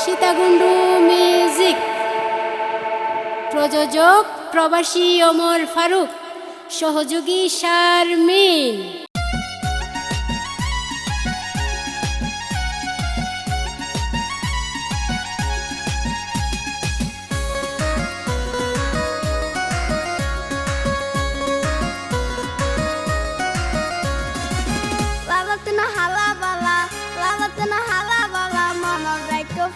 সীতাগুন্ডু music প্রযোজক প্রবাসী অমর ফারুক সহযোগী শারমিন হালা বাবা বাবা মামা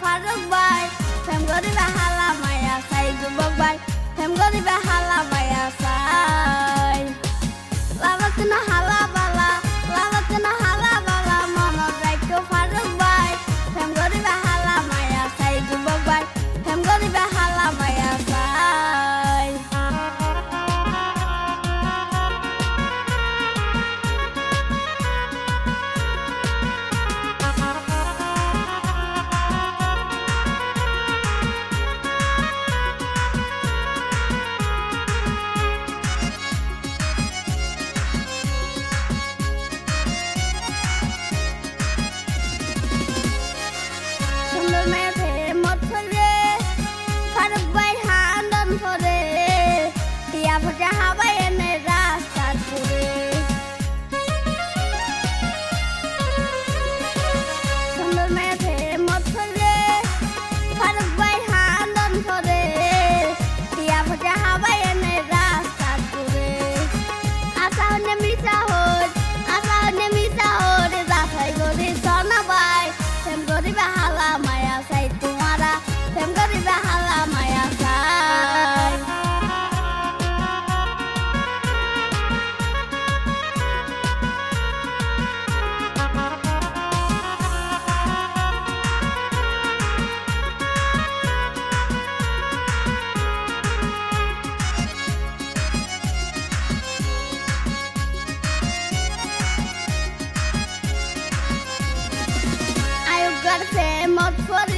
ফারুক ভাই ফেম গরিবে হালা মায়া সাই যুবক ভাই ফেম গরিবে হালা মায়া 大家好。I'm a fair mouthful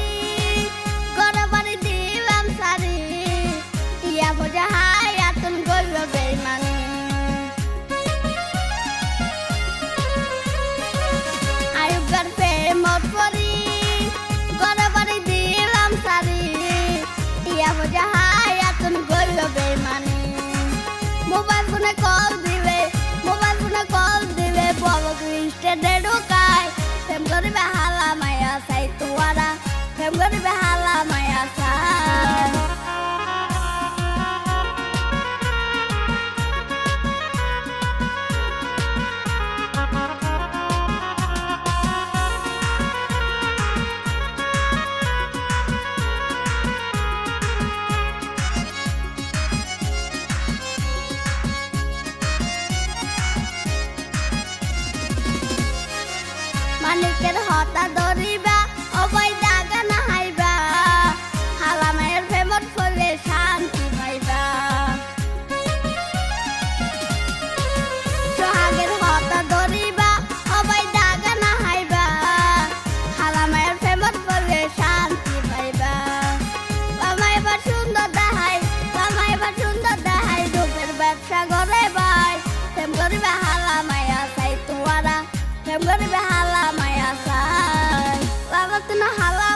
I'm gonna be hala my asan. মালিকের হতা সুন্দর দেখায় দুধের ব্যবসা করে ভাই প্রেম করিবে হালা মায়া চাই তোমারা প্রেম করিবে হালা মায়া হালা